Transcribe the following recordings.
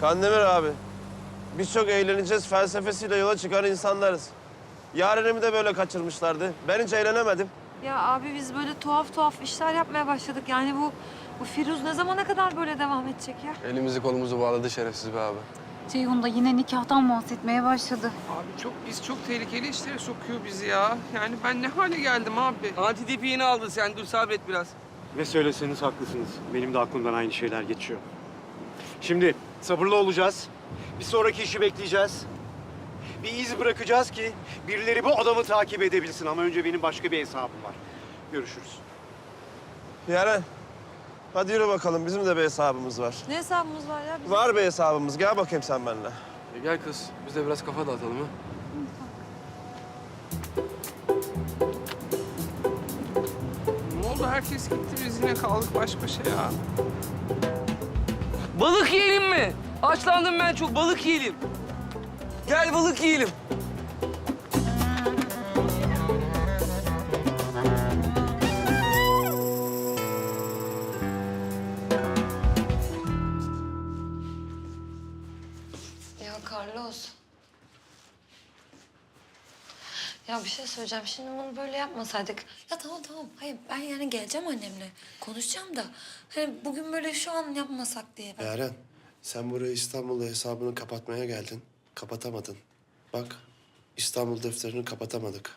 Kandemir abi, biz çok eğleneceğiz felsefesiyle yola çıkan insanlarız. Yarenimi de böyle kaçırmışlardı. Ben hiç eğlenemedim. Ya abi biz böyle tuhaf tuhaf işler yapmaya başladık. Yani bu bu Firuz ne zamana kadar böyle devam edecek ya? Elimizi kolumuzu bağladı şerefsiz be abi. Ceyhun da yine nikahtan bahsetmeye başladı. Abi çok biz çok tehlikeli işlere sokuyor bizi ya. Yani ben ne hale geldim abi? Antidepiyeni aldı sen dur sabret biraz. Ne söyleseniz haklısınız. Benim de aklımdan aynı şeyler geçiyor. Şimdi sabırlı olacağız. Bir sonraki işi bekleyeceğiz. Bir iz bırakacağız ki birileri bu adamı takip edebilsin. Ama önce benim başka bir hesabım var. Görüşürüz. Yaren, hadi yürü bakalım. Bizim de bir hesabımız var. Ne hesabımız var ya bizim? Var bir hesabımız. Gel bakayım sen benimle. E gel kız, biz de biraz kafa dağıtalım ha. Ne oldu herkes gitti biz yine kaldık baş başa ya. Balık yiyelim mi? Açlandım ben çok balık yiyelim. Gel balık yiyelim. Ya Carlos. Ya bir şey söyleyeceğim. Şimdi bunu böyle yapmasaydık. Ya tamam tamam. Hayır ben yani geleceğim annemle. Konuşacağım da. Hani bugün böyle şu an yapmasak diye ben. Yaren, sen buraya İstanbul'da hesabını kapatmaya geldin. Kapatamadın. Bak, İstanbul defterini kapatamadık.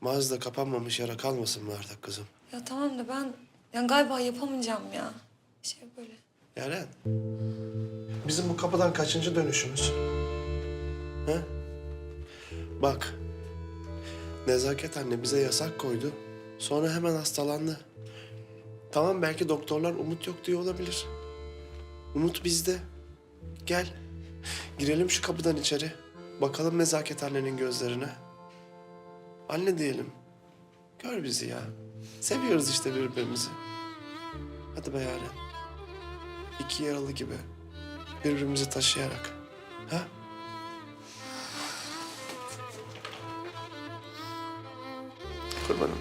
Mağazada kapanmamış yara kalmasın mı artık kızım? Ya tamam da ben yani galiba yapamayacağım ya. Şey böyle. Yaren, bizim bu kapıdan kaçıncı dönüşümüz? Ha? Bak, nezaket anne bize yasak koydu. Sonra hemen hastalandı. Tamam belki doktorlar umut yok diyor olabilir. Umut bizde. Gel. Girelim şu kapıdan içeri. Bakalım nezaket annenin gözlerine. Anne diyelim. Gör bizi ya. Seviyoruz işte birbirimizi. Hadi be Yaren. İki yaralı gibi. Birbirimizi taşıyarak. Ha? Kurbanım.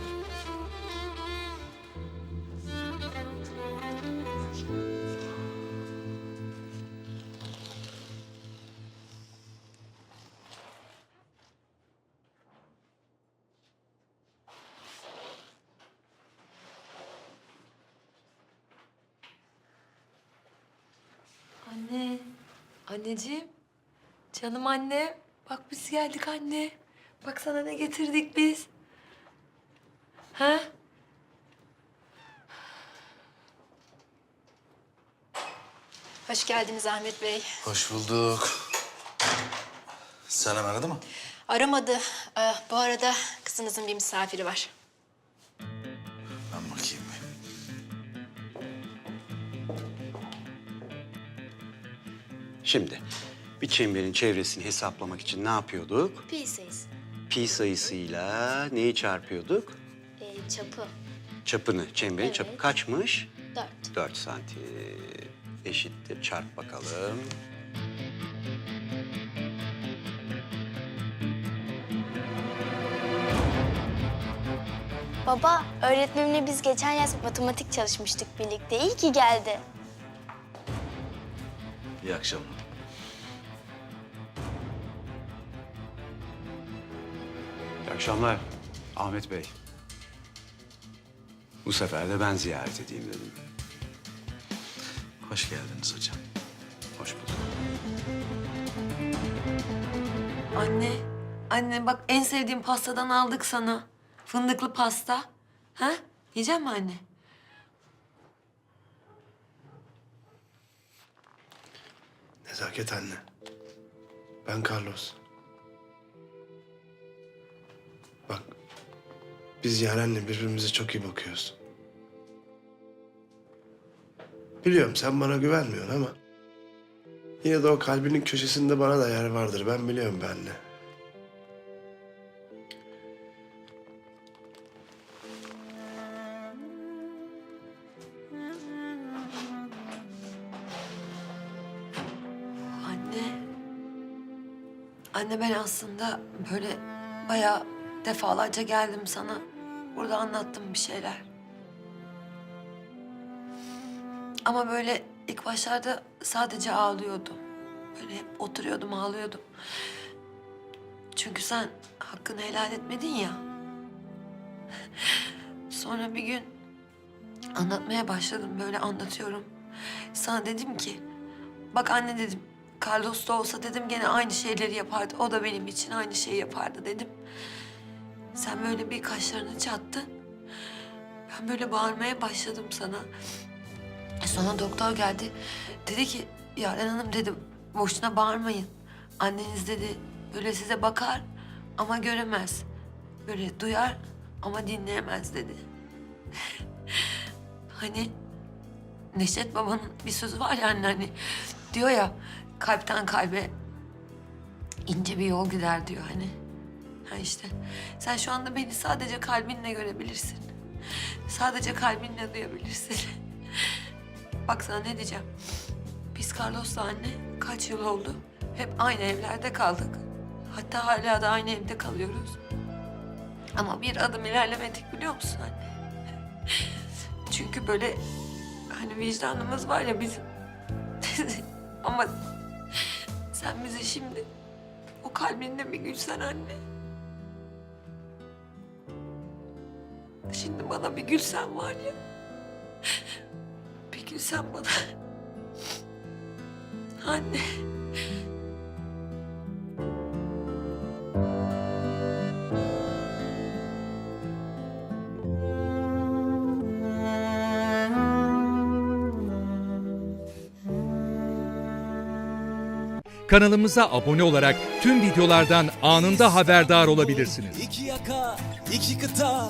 Anne. Anneciğim. Canım anne. Bak biz geldik anne. Bak sana ne getirdik biz. Ha? Hoş geldiniz Ahmet Bey. Hoş bulduk. Senem aradı mı? Aramadı. Ee, bu arada kızınızın bir misafiri var. Ben bakayım bir. Şimdi bir çemberin çevresini hesaplamak için ne yapıyorduk? Pi sayısı. Pi sayısıyla neyi çarpıyorduk? Çapı. Çapını, çemberin çapı Evet. kaçmış? Dört. 4 santim eşittir. Çarp bakalım. Baba, öğretmenimle biz geçen yaz matematik çalışmıştık birlikte. İyi ki geldi. İyi akşamlar. İyi akşamlar Ahmet Bey. Bu sefer de ben ziyaret edeyim dedim. Hoş geldiniz hocam. Hoş bulduk. Anne. Anne bak en sevdiğim pastadan aldık sana. Fındıklı pasta. Ha? Yiyecek mi anne? Nezaket anne. Ben Carlos. Bak, biz Yaren'le birbirimize çok iyi bakıyoruz. Biliyorum sen bana güvenmiyorsun ama... ...yine de o kalbinin köşesinde bana da yer vardır. Ben biliyorum be anne. Anne. Anne ben aslında böyle bayağı defalarca geldim sana. Burada anlattım bir şeyler. Ama böyle ilk başlarda sadece ağlıyordum. Böyle hep oturuyordum, ağlıyordum. Çünkü sen hakkını helal etmedin ya. Sonra bir gün anlatmaya başladım, böyle anlatıyorum. Sana dedim ki, bak anne dedim, Carlos da olsa dedim gene aynı şeyleri yapardı. O da benim için aynı şeyi yapardı dedim. Sen böyle bir kaşlarını çattın. Ben böyle bağırmaya başladım sana. Sonra doktor geldi. Dedi ki Yaren Hanım dedi boşuna bağırmayın. Anneniz dedi böyle size bakar ama göremez. Böyle duyar ama dinleyemez dedi. hani Neşet babanın bir sözü var ya anne hani diyor ya kalpten kalbe ince bir yol gider diyor hani. Ha işte sen şu anda beni sadece kalbinle görebilirsin. Sadece kalbinle duyabilirsin. Bak sana ne diyeceğim. Biz Carlos'la anne kaç yıl oldu? Hep aynı evlerde kaldık. Hatta hala da aynı evde kalıyoruz. Ama bir adım ilerlemedik biliyor musun anne? Çünkü böyle hani vicdanımız var ya bizim. Ama sen bize şimdi o kalbinle bir gülsen anne. Şimdi bana bir gülsen var ya. Bir gülsen bana. Anne. Kanalımıza abone olarak tüm videolardan anında haberdar olabilirsiniz. İki yaka, iki kıta,